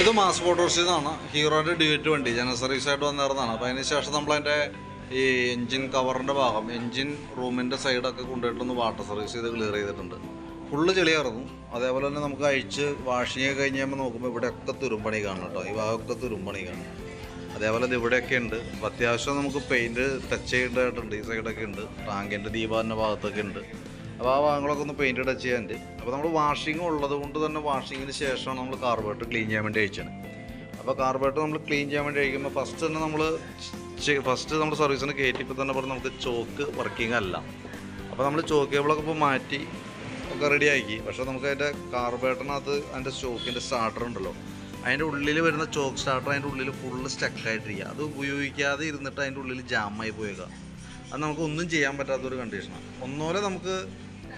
ഇത് മാസ് മോട്ടോർസിൽ നിന്നാണ് ഹീറോയുടെ ഡ്യൂറ്റ് വണ്ടി ജനറൽ സർവീസ് ആയിട്ട് വന്നിരുന്നതാണ് അപ്പോൾ അതിന് ശേഷം നമ്മളതിന്റെ ഈ എൻജിൻ കവറിന്റെ ഭാഗം എൻജിൻ റൂമിന്റെ സൈഡൊക്കെ കൊണ്ടുപോയിട്ടൊന്ന് വാട്ടർ സർവീസ് ചെയ്ത് ക്ലിയർ ചെയ്തിട്ടുണ്ട്. ഫുള്ള് ചെളിയായിരുന്നു. അതേപോലെ തന്നെ നമുക്ക് അഴിച്ച് വാഷിങ് കഴിഞ്ഞ് കഴിയുമ്പോൾ നോക്കുമ്പോൾ ഇവിടെയൊക്കെ തുരുമ്പണി കാണും കേട്ടോ. ഈ ഭാഗമൊക്കെ തുരുമ്പണി കാണും. അതേപോലെ ഇത് ഇവിടെയൊക്കെ ഉണ്ട്. അത്യാവശ്യം നമുക്ക് പെയിന്റ് ടച്ച് ചെയ്യേണ്ടതായിട്ടുണ്ട്. ഈ സൈഡൊക്കെ ഉണ്ട്. ടാങ്കിന്റെ ദീപാന്റെ ഭാഗത്തൊക്കെ ഉണ്ട്. അപ്പോൾ ആ ഭാഗങ്ങളൊക്കെ ഒന്ന് പെയിന്റ് ടച്ച് ചെയ്യാനുണ്ട് അപ്പോൾ നമ്മൾ വാഷിംഗ് ഉള്ളത് കൊണ്ട് തന്നെ വാഷിങ്ങിന് ശേഷമാണ് നമ്മൾ കാർബേറ്റർ ക്ലീൻ ചെയ്യാൻ വേണ്ടി അയച്ചത് അപ്പോൾ കാർബേറ്റർ നമ്മൾ ക്ലീൻ ചെയ്യാൻ വേണ്ടി അയക്കുമ്പോൾ ഫസ്റ്റ് തന്നെ നമ്മൾ ഫസ്റ്റ് നമ്മൾ സർവീസിന് കയറ്റിയപ്പോൾ തന്നെ പറഞ്ഞാൽ നമുക്ക് ചോക്ക് വർക്കിംഗ് അല്ല. അപ്പോൾ നമ്മൾ ചോക്ക് കേബിളൊക്കെ ഇപ്പോൾ മാറ്റി ഒക്കെ റെഡിയാക്കി പക്ഷേ നമുക്ക് അതിന്റെ കാർബേറ്ററിനകത്ത് അതിന്റെ ചോക്കിന്റെ സ്റ്റാർട്ടർ ഉണ്ടല്ലോ. അതിന്റെ ഉള്ളിൽ വരുന്ന ചോക്ക് സ്റ്റാർട്ടർ അതിന്റെ ഉള്ളിൽ ഫുള്ള് സ്റ്റക്കായിട്ടിരിക്കുക അത് ഉപയോഗിക്കാതെ ഇരുന്നിട്ട് അതിന്റെ ഉള്ളിൽ ജാമായി പോയേക്കാം. അത് നമുക്ക് ഒന്നും ചെയ്യാൻ പറ്റാത്തൊരു കണ്ടീഷനാണ് ഒന്നുപോലെ നമുക്ക്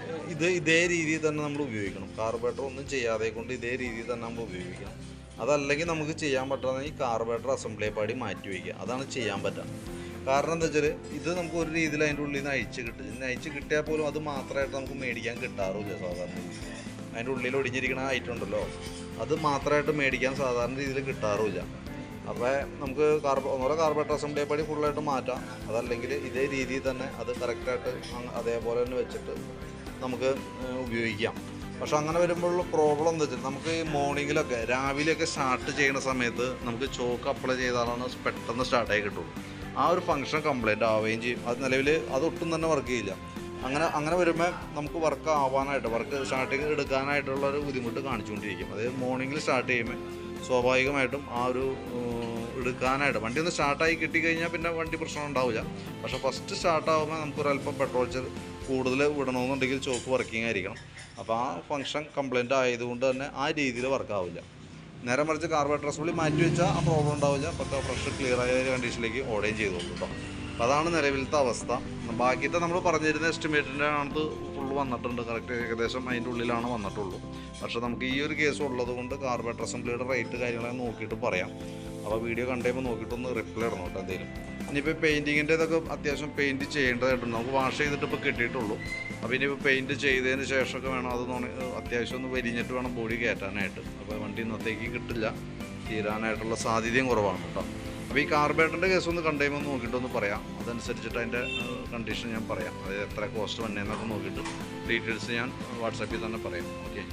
ഇത് ഇതേ രീതിയിൽ തന്നെ നമ്മൾ ഉപയോഗിക്കണം. കാർബേറ്റർ ഒന്നും ചെയ്യാതെ കൊണ്ട് ഇതേ രീതിയിൽ തന്നെ നമ്മൾ ഉപയോഗിക്കണം. അതല്ലെങ്കിൽ നമുക്ക് ചെയ്യാൻ ഈ കാർബേറ്റർ അസംബ്ലി പാടി മാറ്റി വയ്ക്കുക. അതാണ് ചെയ്യാൻ പറ്റുക. കാരണം എന്താ വെച്ചാൽ ഇത് നമുക്ക് ഒരു രീതിയിൽ അതിന്റെ ഉള്ളിൽ നിന്ന് അഴിച്ച് കിട്ടും. അഴിച്ച് കിട്ടിയാൽ പോലും അത് മാത്രമായിട്ട് നമുക്ക് മേടിക്കാൻ കിട്ടാറില്ല സാധാരണ അതിന്റെ ഉള്ളിൽ ഒടിഞ്ഞിരിക്കുന്ന ഐറ്റം ഉണ്ടല്ലോ. അത് മാത്രമായിട്ട് മേടിക്കാൻ സാധാരണ രീതിയിൽ കിട്ടാറില്ല. അപ്പോൾ നമുക്ക് കാർബ ഒന്നോ കാർബേറ്റർ അസംബ്ലി പടി ഫുള്ളായിട്ട് മാറ്റാം. അതല്ലെങ്കിൽ ഇതേ രീതിയിൽ തന്നെ അത് കറക്റ്റായിട്ട് അതേപോലെ തന്നെ വെച്ചിട്ട് നമുക്ക് ഉപയോഗിക്കാം. പക്ഷെ അങ്ങനെ വരുമ്പോഴുള്ള പ്രോബ്ലം എന്താ വെച്ചാൽ നമുക്ക് ഈ മോർണിംഗിലൊക്കെ രാവിലെയൊക്കെ സ്റ്റാർട്ട് ചെയ്യുന്ന സമയത്ത് നമുക്ക് ചോക്ക് അപ്ലൈ ചെയ്താലാണ് പെട്ടെന്ന് സ്റ്റാർട്ടായി കിട്ടുള്ളൂ. ആ ഒരു ഫംഗ്ഷൻ കംപ്ലൈന്റ് ആവുകയും ചെയ്യും. അത് നിലവിൽ അതൊട്ടും തന്നെ വർക്ക് ചെയ്യില്ല. അങ്ങനെ അങ്ങനെ വരുമ്പോൾ നമുക്ക് വർക്ക് ആവാനായിട്ട് വർക്ക് സ്റ്റാർട്ടിങ് എടുക്കാനായിട്ടുള്ള ഒരു ബുദ്ധിമുട്ട് കാണിച്ചുകൊണ്ടിരിക്കും. അതായത് മോർണിംഗിൽ സ്റ്റാർട്ട് ചെയ്യുമ്പോൾ സ്വാഭാവികമായിട്ടും ആ ഒരു എടുക്കാനായിട്ട്. വണ്ടി ഒന്ന് സ്റ്റാർട്ടായി കിട്ടിക്കഴിഞ്ഞാൽ പിന്നെ വണ്ടി പ്രശ്നം ഉണ്ടാവില്ല. പക്ഷേ ഫസ്റ്റ് സ്റ്റാർട്ട് ആകുമ്പോൾ നമുക്കൊരല്പം പെട്രോൾ ചെറു കൂടുതൽ വിടണമെന്നുണ്ടെങ്കിൽ ചോക്ക് വർക്കിംഗ് ആയിരിക്കണം. അപ്പോൾ ആ ഫംഗ്ഷൻ കംപ്ലൈന്റ് ആയതുകൊണ്ട് തന്നെ ആ രീതിയിൽ വർക്കാവില്ല നേരെ മറിച്ച് കാർബറേറ്റർ പുള്ളി മാറ്റി വെച്ചാൽ ആ പ്രോബ്ലം ഉണ്ടാവില്ല. പക്ക ഫ്രഷ് ക്ലിയർ ആയ ഒരു കണ്ടീഷനിലേക്ക് ഓടുകയും ചെയ്തോളൂ കേട്ടോ അതാണ് നിലവിലത്തെ അവസ്ഥ. ബാക്കിയത്തെ നമ്മൾ പറഞ്ഞിരുന്ന എസ്റ്റിമേറ്റിന്റെ ആണ് ഫുള്ള് വന്നിട്ടുണ്ട്. കറക്റ്റ് ഏകദേശം അതിന്റെ ഉള്ളിലാണ് വന്നിട്ടുള്ളൂ. പക്ഷേ നമുക്ക് ഈ ഒരു കേസ് ഉള്ളത് കൊണ്ട് കാർബറേറ്റർ അസംബ്ലിയുടെ റേറ്റ് കാര്യങ്ങളൊക്കെ നോക്കിയിട്ട് പറയാം. അപ്പോൾ വീഡിയോ കണ്ടുമ്പോൾ നോക്കിയിട്ടൊന്ന് റിപ്ലൈ ഇടണം കേട്ടോ എന്തെങ്കിലും ഇനിയിപ്പോൾ പെയിന്റിങ്ങിന്റെ ഇതൊക്കെ അത്യാവശ്യം പെയിന്റ് ചെയ്യേണ്ടതായിട്ടുണ്ട്. നമുക്ക് വാഷ് ചെയ്തിട്ട് ഇപ്പോൾ കിട്ടിയിട്ടുള്ളൂ. അപ്പോൾ ഇനിയിപ്പോൾ പെയിന്റ് ചെയ്തതിന് ശേഷമൊക്കെ വേണം അത് അത്യാവശ്യം ഒന്ന് വലിഞ്ഞിട്ട് വേണം ബോഡി കയറ്റാനായിട്ട് അപ്പോൾ വണ്ടി ഇന്നത്തേക്ക് കിട്ടില്ല. തീരാനായിട്ടുള്ള സാധ്യതയും കുറവാണ് കേട്ടോ. അപ്പോൾ ഈ കാർബേറ്ററിന്റെ കേസ് ഒന്ന് കണ്ടുകഴിയുമ്പോൾ നോക്കിയിട്ടൊന്ന് പറയാം. അതനുസരിച്ചിട്ട് അതിന്റെ കണ്ടീഷൻ ഞാൻ പറയാം. അതായത് എത്ര കോസ്റ്റ് വന്നതെന്നൊക്കെ നോക്കിയിട്ട് ഡീറ്റെയിൽസ് ഞാൻ വാട്സാപ്പിൽ തന്നെ പറയാം. ഓക്കെ